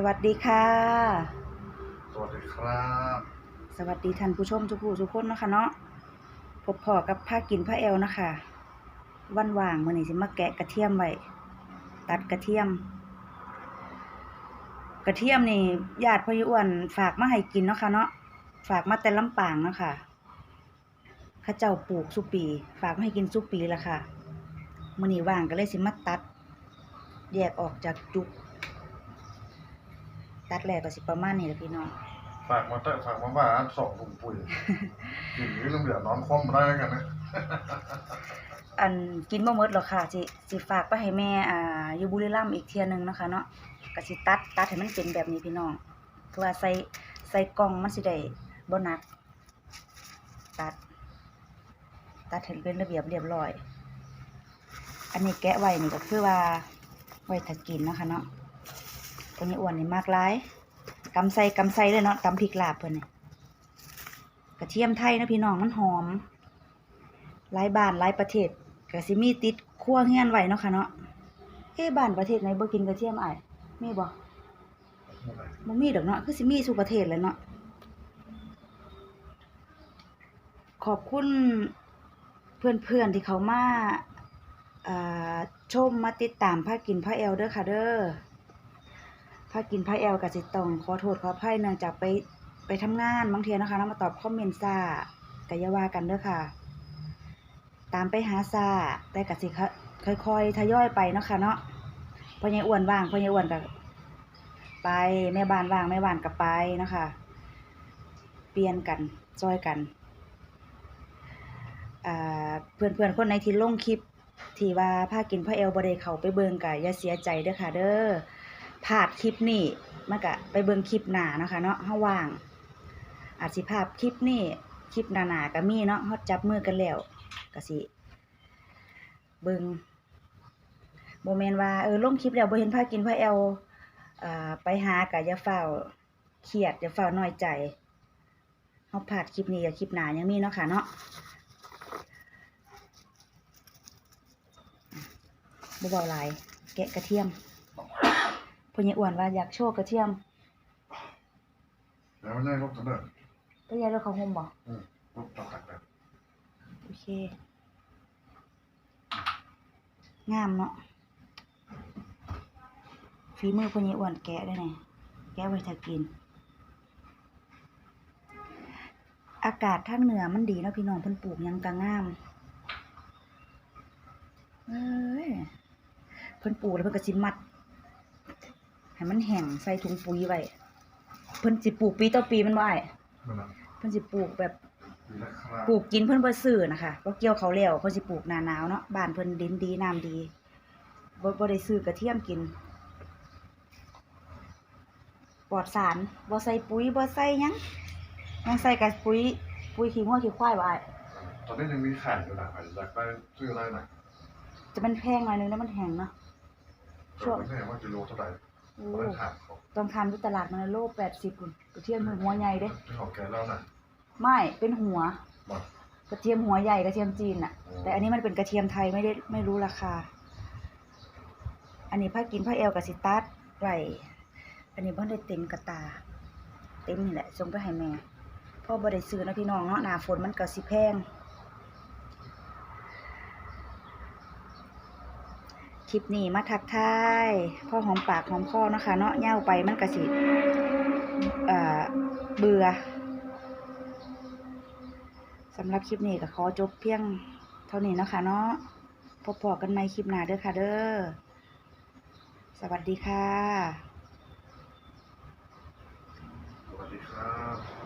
สวัสดีค่ะ สวัสดีครับ สวัสดีท่านผู้ชมทุกผู้ทุกคนเนาะคะเนาะพบพอกับผ้ากินผ้าแอลนะคะ วันว่างมื่อนี้สิมาแกะกระเทียมไว้ตัดกระเทียม กระเทียมนี่ญาติพ่อยุอ้วนฝากมาให้กินเนาะค่ะเนาะฝากมาแต่ลำปางเนาะค่ะเข้าเจ้าปลูกสุปี ฝากมาให้กินสุปีละค่ะมื่อนี้ว่างก็เลยสิมาตัด แยกออกจากจุก ตัดแรกก็สิประมาณนี้แหละพี่น้อง ฝากมาเตะฝากมาว่าสองถุงปุ๋ยกินนี้ต้องเหลือนอนคว่ำได้กันนะ อันกินบ่หมดหรอกค่ะสิสิฝากไปให้แม่อ่าอยู่บุรีรัมย์อีกเที่ยหนึงเนาะคะเนาะก็สิตัดตัดให้มันเป็นแบบนี้พี่น้องคือว่าใส่ใส่กล่องมันสิได้บ่หนัก ตัด ตัดให้เป็นระเบียบเรียบร้อย อันนี้แกะไว้นี่ก็คือว่าไว้ถ้ากินเนาะค่ะเนาะ ตัวนี้อ้วนนี่มากหลายกำใส่กำใส่เลยเนาะตำพริกลาบเพิ่อนนี่กระเทียมไทยนะพี่น้องมันหอมหลายบ้านหลายประเทศก็สิมีติดครัวเฮือนไหวเนาะค่ะเนาะเอ๊บ้านประเทศไหนบ่กินกระเทียมไอ้มีบ่บ่มีดอกเนาะคือสิมีสู่ประเทศแหล้วเนาะขอบคุณเพื่อนๆที่เขามาชมมาติดตามพากินพาแอลเด้อค่ะเด้อ พากินพาแอลก็สิตองขอโทษขออภัยเนื่องจากไปไปทำงานบางเทีนะคะแล้วมาตอบคอมเมนต์ซาก็อย่าว่ากันเด้อค่ะ ตามไปหาซาแต่กับสิค่อยค่อยๆทยอยไปเนาะค่ะเนาะพ่อใหญ่อ้วนว่างพ่อใหญ่อ้วนก็ไปแม่บ้านว่างแม่บ้านก็ไปนะคะเปลี่ยนกันจอยกันอ่าเพื่อนคนไหนที่ลงคลิปที่ว่าพากินพ่อเอลบ่ได้เขาไปเบิงก็อย่าเสียใจเด้อค่ะเด้อ พลาดคลิปนี้มันก็ไปเบิ่งคลิปหนาเนาะค่ะเนาะเฮาว่าง อาจสิพลาดคลิปนี้คลิปหน้าๆก็มีเนาะเฮาจับมือกันแล้วก็สิเบิงบ่แม่นว่าเออลงคลิปแล้วบ่เห็นพากินพาแอลอ่าไปหาก็อย่าเฝ้าเครียดอย่าเฝ้าน้อยใจเฮาพลาดคลิปนี้กับคลิปหนายังมีเนาะค่ะเนาะบ่เว้าหลายแกะกระเทียม พ่อใหญ่อ้วนว่าอยากโชว์กระเทียมแล้วไม่ได้รบกันเด้อก็ยายเราเขาห่มบ่อืมรบต่อกันแบบโอเค งามเนาะฝีมือคนนี้อ้วนแกะได้ไงแกะไว้ถ้ากิน อากาศทางเหนือมันดีเนาะพี่น้องเพิ่นปลูกหยังก็งามเอ้ยเพิ่นปลูกแล้วเพิ่นก็สิมัด ให้มันแห้งใส่ถุงปุ๋ยไว้เพิ่นสิปลูกปีต่อปีมันบ่อ้ายนั่นน่ะเพิ่นสิปลูกแบบดีแล้วครับปลูกกินเพิ่นบ่ซื้อนะคะบ่เกี่ยวเขาวแล้วเพิ่นสิปลูกหน้าหนาวเนาะบ้านเพิ่นดินดีน้ำดีบ่บ่ได้ซื้อกระเทียมกินปลอดสารบ่ใส่ปุ๋ยบ่ใส่หยังยังใส่กับปุ๋ยปุ๋ยขี้งัวขี้ควายบ่อ้ายตอนนี้ยังมีขายอยู่นะใครอยากได้ซื้ออะไรหน่อยจะมันแพงหน่อยนึงแล้วมันแห้งเนาะแต่ไม่แน่ว่ากิโลเท่าไหร่ โอ้ไม่ได้ถามเขาต้องทานที่ตลาดมันโล80พุ่นกระเทียมหัวใหญ่เด้ที่เขาแกแล้วน่ะไม่เป็นหัว บอกกระเทียมหัวใหญ่กระเทียมจีนน่ะอ๋อแต่อันนี้มันเป็นกระเทียมไทยไม่ได้ไม่รู้ราคา อันนี้ผ้ากินผ้าเอลกับสิตัสไว้อันนี้บ่ได้เต็มกระตา เต็มนี่แหละส่งไปให้แม่พ่อบ่ได้ซื้อนะพี่น้องเนาะหน้าฝนมันก็สิแพง คลิปนี้มาทักทายพ่อหอมปากหอมคอเนาะค่ะเนาะเย่าไปมันกระสิเบื่อสำหรับคลิปนี้ก็ขอจบเพียงเท่านี้เนาะค่ะเนาะพบกันใหม่คลิปหน้าเด้อค่ะเด้อสวัสดีค่ะ สวัสดีครับ